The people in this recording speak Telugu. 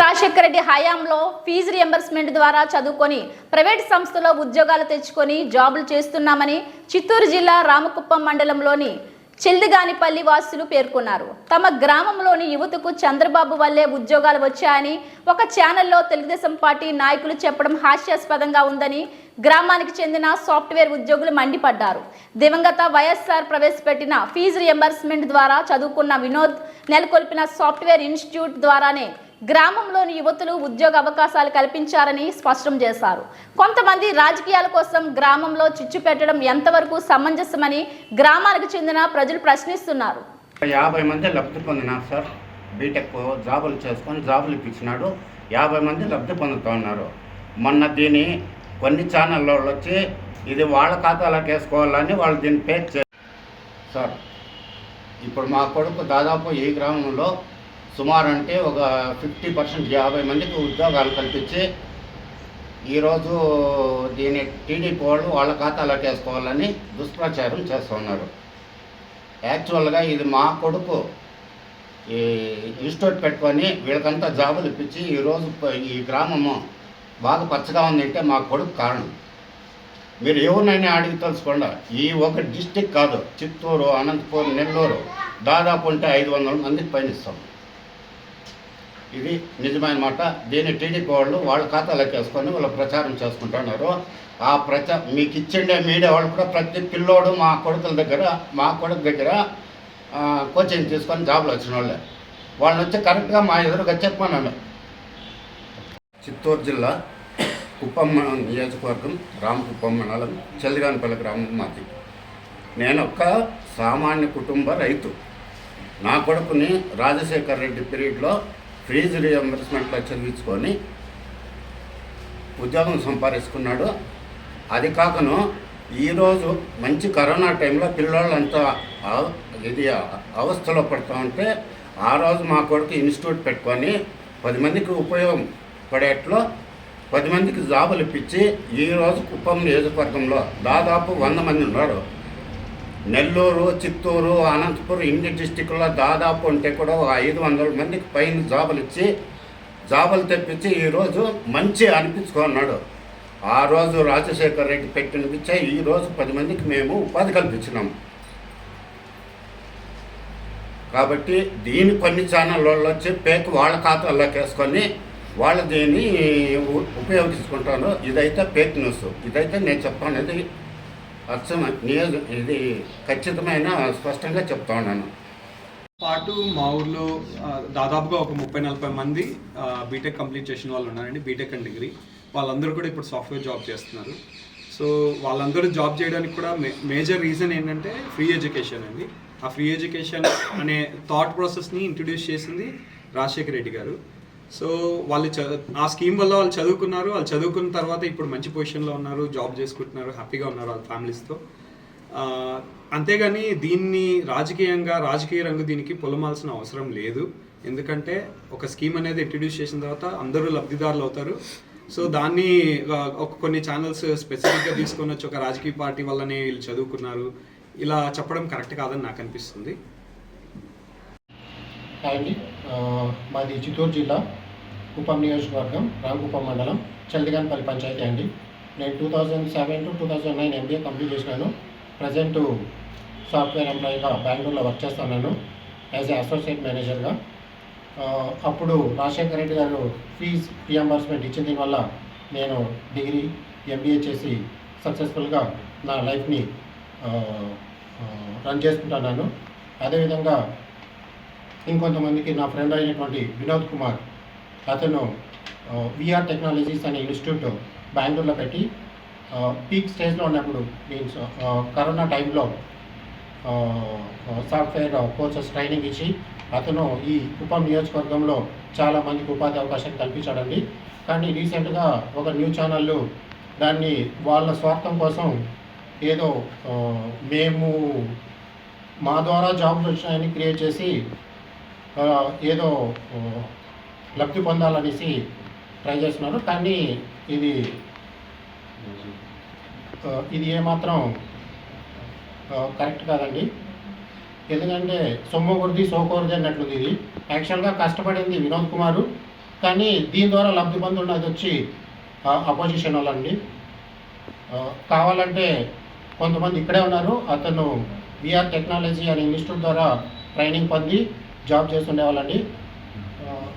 రాజశేఖర రెడ్డి హయాంలో ఫీజు రియంబర్స్మెంట్ ద్వారా చదువుకొని ప్రైవేట్ సంస్థలో ఉద్యోగాలు తెచ్చుకొని జాబులు చేస్తున్నామని చిత్తూరు జిల్లా రామకుప్పం మండలంలోని చెల్దిగానిపల్లి వాసులు పేర్కొన్నారు. తమ గ్రామంలోని యువతకు చంద్రబాబు వల్లే ఉద్యోగాలు వచ్చాయని ఒక ఛానల్లో తెలుగుదేశం పార్టీ నాయకులు చెప్పడం హాస్యాస్పదంగా ఉందని గ్రామానికి చెందిన సాఫ్ట్వేర్ ఉద్యోగులు మండిపడ్డారు. దివంగత వైఎస్ఆర్ ప్రవేశపెట్టిన ఫీజు రియంబర్స్మెంట్ ద్వారా చదువుకున్న వినోద్ నెలకొల్పిన సాఫ్ట్వేర్ ఇన్స్టిట్యూట్ ద్వారానే గ్రామంలోని యువతులు ఉద్యోగ అవకాశాలు కల్పించారని స్పష్టం చేశారు. కొంతమంది రాజకీయాల కోసం గ్రామంలో చిచ్చు పెట్టడం ఎంతవరకు సమంజసమని గ్రామానికి చెందిన ప్రజలు ప్రశ్నిస్తున్నారు. యాభై మంది లబ్ధి పొందినారు సార్. బీటెక్ జాబులు చేసుకొని జాబులు ఇప్పించినాడు. యాభై మంది లబ్ధి పొందుతూ ఉన్నారు. మొన్న దీని కొన్ని ఛానల్లో వచ్చి ఇది వాళ్ళ ఖాతాలోకి వేసుకోవాలని వాళ్ళు దీన్ని పే చే సార్ ఇప్పుడు మా కొడుకు దాదాపు ఈ గ్రామంలో సుమారు అంటే ఒక ఫిఫ్టీ పర్సెంట్ యాభై మందికి ఉద్యోగాలు కల్పించి ఈరోజు దీని టీడీపీ వాళ్ళు వాళ్ళ ఖాతాలోకి వేసుకోవాలని దుష్ప్రచారం చేస్తున్నారు యాక్చువల్గా ఇది మా కొడుకు ఈ ఇన్స్టిట్యూట్ పెట్టుకొని వీళ్ళకంతా జాబులు ఇప్పించి ఈరోజు ఈ గ్రామము బాగా పచ్చగా ఉందంటే మా కొడుకు కారణం. మీరు ఎవరినైనా అడిగి తెలుసుకోండి. ఈ ఒక డిస్టిక్ కాదు చిత్తూరు అనంతపురం నెల్లూరు దాదాపు ఉంటే ఐదు వందల మందికి పయనిస్తాం ఇది నిజమైన మాట. దీన్ని టీడీపీ వాళ్ళు వాళ్ళ ఖాతాలోకి వేసుకొని వాళ్ళు ప్రచారం చేసుకుంటున్నారు. ఆ ప్రచా మీకు ఇచ్చిండే మీడియా వాళ్ళు కూడా ప్రతి పిల్లోడు మా కొడుకుల దగ్గర మా కొడుకు దగ్గర కోచింగ్ తీసుకొని జాబ్లు వచ్చిన వాళ్ళే. వాళ్ళని వచ్చి కరెక్ట్గా మా ఎదురుగా చెప్పాను చిత్తూరు జిల్లా కుప్పం నియోజకవర్గం రామకుప్పం మండలం చల్లిగానిపల్లి గ్రామం మాది. నేను ఒక సామాన్య కుటుంబ రైతు. నా కొడుకుని రాజశేఖర్ రెడ్డి పీరియడ్లో ఫీజు రియంబర్స్మెంట్లో చదివించుకొని ఉద్యోగం సంపాదించుకున్నాడు అది కాకను ఈరోజు మంచి కరోనా టైంలో పిల్లలు అవ- ఇది అవస్థలో పడుతూ ఉంటే ఆ రోజు మా కొడుకు ఇన్స్టిట్యూట్ పెట్టుకొని పది మందికి ఉపయోగం పడేట్లో పది మందికి జాబులు ఇప్పించి ఈరోజు కుప్పం నియోజకవర్గంలో దాదాపు వంద మంది ఉన్నారు. నెల్లూరు చిత్తూరు అనంతపురం ఇన్ని డిస్టిక్లో దాదాపు ఉంటే కూడా ఒక ఐదు వందల మందికి పైన జాబులు ఇచ్చి జాబులు తెప్పించి ఈరోజు మంచి అనిపించుకున్నాడు. ఆ రోజు రాజశేఖర్ రెడ్డి పెట్టిన పిచ్చే ఈరోజు పది మందికి మేము ఉపాధి కల్పించినాం. కాబట్టి దీని కొన్ని ఛానల్ వాళ్ళు వచ్చి పేక్ వాళ్ళ ఖాతాల్లోకి వేసుకొని వాళ్ళు దీన్ని ఉపయోగించుకుంటాను. ఉపయోగించుకుంటారు ఇదైతే పేక్ న్యూస్. ఇదైతే నేను చెప్పనేది అచ్చమ నియోజ ఇది ఖచ్చితమైన స్పష్టంగా చెప్తా ఉన్నాను. పాటు మా ఊర్లో దాదాపుగా ఒక ముప్పై నలభై మంది బీటెక్ కంప్లీట్ చేసిన వాళ్ళు ఉన్నారండి. BTech and degree. వాళ్ళందరూ కూడా ఇప్పుడు సాఫ్ట్వేర్ జాబ్ చేస్తున్నారు. సో వాళ్ళందరూ జాబ్ చేయడానికి కూడా మే మేజర్ రీజన్ ఏంటంటే ఫ్రీ ఎడ్యుకేషన్ అండి. ఆ ఫ్రీ ఎడ్యుకేషన్ అనే థాట్ ప్రాసెస్ని ఇంట్రడ్యూస్ చేసింది రాజశేఖర రెడ్డి గారు. సో వాళ్ళు ఆ స్కీమ్ వల్ల వాళ్ళు చదువుకున్నారు. వాళ్ళు చదువుకున్న తర్వాత ఇప్పుడు మంచి పొజిషన్లో ఉన్నారు జాబ్ చేసుకుంటున్నారు హ్యాపీగా ఉన్నారు వాళ్ళ ఫ్యామిలీస్తో అంతేగాని దీన్ని రాజకీయంగా రాజకీయ రంగు దీనికి పొలమాల్సిన అవసరం లేదు. ఎందుకంటే ఒక స్కీమ్ అనేది ఇంట్రడ్యూస్ చేసిన తర్వాత అందరూ లబ్ధిదారులు అవుతారు. సో దాన్ని ఒక కొన్ని ఛానల్స్ స్పెసిఫిక్గా తీసుకొని వచ్చి ఒక రాజకీయ పార్టీ వల్లనే వీళ్ళు చదువుకున్నారు. ఇలా చెప్పడం కరెక్ట్ కాదని నాకు అనిపిస్తుంది. హాయ్ అండి. మాది చిత్తూరు జిల్లా. కుప్పం నియోజకవర్గం రామకుప్పం మండలం చల్దిగాన్పల్లి పంచాయతీ అండి. నేను two thousand seven to two thousand nine MBA complete చేసినాను. ప్రజెంట్ సాఫ్ట్వేర్ ఎంప్లాయీగా బెంగళూరులో వర్క్ చేస్తున్నాను యాజ్ ఏ అసోసియేట్ మేనేజర్గా అప్పుడు రాజశేఖర రెడ్డి గారు ఫీజ్ రియంబర్స్మెంట్ ఇచ్చిన దీనివల్ల నేను డిగ్రీ ఎంబీఏ చేసి సక్సెస్ఫుల్గా నా లైఫ్ని రన్ చేసుకుంటున్నాను. అదేవిధంగా ఇంకొంతమందికి నా ఫ్రెండ్ అయినటువంటి వినోద్ కుమార్ అతను విఆర్ టెక్నాలజీస్ అనే ఇన్స్టిట్యూట్ బెంగళూరులో పెట్టి పీక్ స్టేజ్లో ఉన్నప్పుడు మీన్స్ కరోనా టైంలో సాఫ్ట్వేర్ కోర్సెస్ ట్రైనింగ్ ఇచ్చి అతను ఈ కుప్పం నియోజకవర్గంలో చాలా మందికి ఉపాధి అవకాశం కల్పించాడండి. కానీ రీసెంట్గా ఒక న్యూస్ ఛానళ్ళు దాన్ని వాళ్ళ స్వార్థం కోసం ఏదో మేము మా ద్వారా జాబ్స్ వచ్చాయని క్రియేట్ చేసి ఏదో లబ్ధి పొందాలనేసి ట్రై చేస్తున్నారు. కానీ ఇది ఇది ఏమాత్రం కరెక్ట్ కాదండి. ఎందుకంటే సొమ్ము కొద్ది సోకూరది అన్నట్లుంది ఇది. యాక్చువల్గా కష్టపడింది వినోద్ కుమారు. కానీ దీని ద్వారా లబ్ధి పొందున్నది వచ్చి అపోజిషన్ వాళ్ళండి. కావాలంటే కొంతమంది ఇక్కడే ఉన్నారు. అతను విఆర్ టెక్నాలజీ అనే ఇన్స్టిట్యూట్ ద్వారా ట్రైనింగ్ పొంది జాబ్ చేస్తుండేవాళ్ళండి.